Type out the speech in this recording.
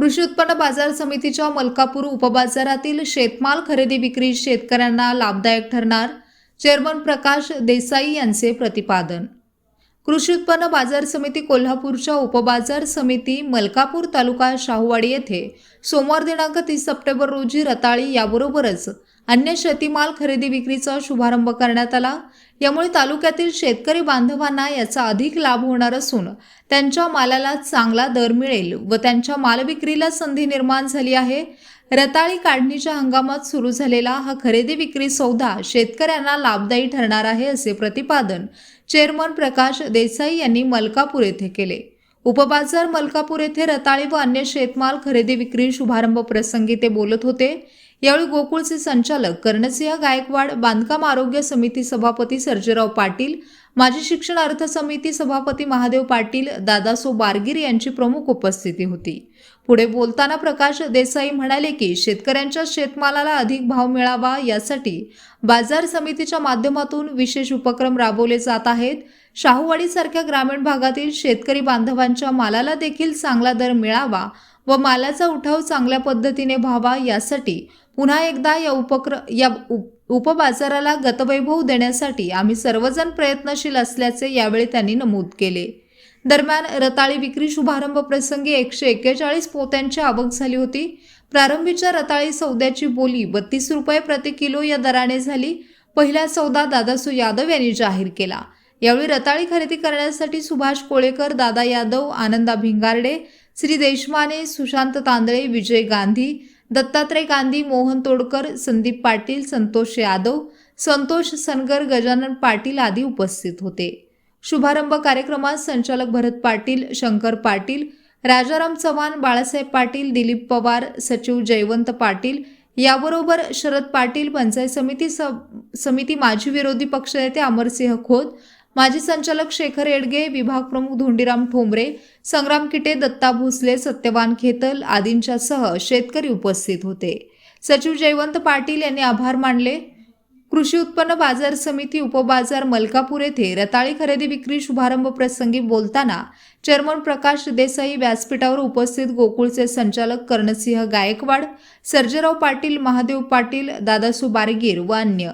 कृषी उत्पन्न बाजार समितीच्या मलकापूर उपबाजारातील शेतमाल खरेदी विक्री शेतकऱ्यांना लाभदायक ठरणार चेअरमन प्रकाश देसाई यांचे प्रतिपादन. कृषी उत्पन्न बाजार समिती कोल्हापूरच्या उपबाजार समिती मलकापूर तालुका शाहूवाडी येथे सोमवार दिनांक तीस सप्टेंबर रोजी रताळी याबरोबरच अन्य शेतीमाल खरेदी विक्रीचा शुभारंभ करण्यात आला. यामुळे तालुक्यातील शेतकरी बांधवांना याचा अधिक लाभ होणार असून त्यांच्या मालाला चांगला दर मिळेल व त्यांच्या मालविक्रीला संधी निर्माण झाली आहे. रताळी काढणीच्या हंगामात सुरू झालेला हा खरेदी विक्री सौदा शेतकऱ्यांना लाभदायी ठरणार आहे असे प्रतिपादन चेअरमन प्रकाश देसाई यांनी मलकापूर येथे केले. उपबाजार मलकापूर येथे रताळी व अन्य शेतमाल खरेदी विक्री शुभारंभ प्रसंगी ते बोलत होते. यावेळी गोकुळचे संचालक कर्णसिंह गायकवाड बांधकाम आरोग्य समिती सभापती सर्जेराव पाटील माजी शिक्षण अर्थ समिती सभापती महादेव पाटील दादासो बारगीर यांची प्रमुख उपस्थिती होती. पुढे बोलताना प्रकाश देसाई म्हणाले की शेतकऱ्यांच्या शेतमालाला अधिक भाव मिळावा यासाठी बाजार समितीच्या माध्यमातून विशेष उपक्रम राबवले जात आहेत. शाहूवाडीसारख्या ग्रामीण भागातील शेतकरी बांधवांच्या मालाला देखील चांगला दर मिळावा व मालाचा उठाव चांगल्या पद्धतीने व्हावा यासाठी पुन्हा एकदा या उपक्र या उप- उपबाजाराला गतवैभव देण्यासाठी आम्ही सर्वजण प्रयत्नशील असल्याचे यावेळी त्यांनी नमूद केले. दरम्यान रताळी विक्री शुभारंभ प्रसंगी एकशे एक्केचाळीस पोत्यांची आवक झाली होती. प्रारंभीच्या रताळी सौद्याची बोली बत्तीस रुपये प्रति किलो या दराने झाली. पहिला सौदा दादासू यादव यांनी जाहीर केला. यावेळी रताळी खरेदी करण्यासाठी सुभाष कोळेकर दादा यादव आनंदा भिंगारडे श्री देशमाने सुशांत तांदळे विजय गांधी दत्तात्रय गांधी मोहन तोडकर संदीप पाटील संतोष यादव संतोष सनगर गजानन पाटील आदी उपस्थित होते. शुभारंभ कार्यक्रमात संचालक भरत पाटील शंकर पाटील राजाराम चव्हाण बाळासाहेब पाटील दिलीप पवार सचिव जयवंत पाटील याबरोबर शरद पाटील पंचायत समिती स- समिती माजी विरोधी पक्षनेते अमरसिंह खोत माजी संचालक शेखर येडगे विभाग प्रमुख धोंडीराम ठोंबरे संग्राम किटे दत्ता भोसले सत्यवान खेतल आदींच्यासह शेतकरी उपस्थित होते. सचिव जयवंत पाटील यांनी आभार मानले. कृषी उत्पन्न बाजार समिती उपबाजार मलकापूर येथे रताळी खरेदी विक्री शुभारंभ प्रसंगी बोलताना चेअरमन प्रकाश देसाई व्यासपीठावर उपस्थित गोकुळचे संचालक कर्णसिंह गायकवाड सर्जेराव पाटील महादेव पाटील दादासू बारगीर व अन्य.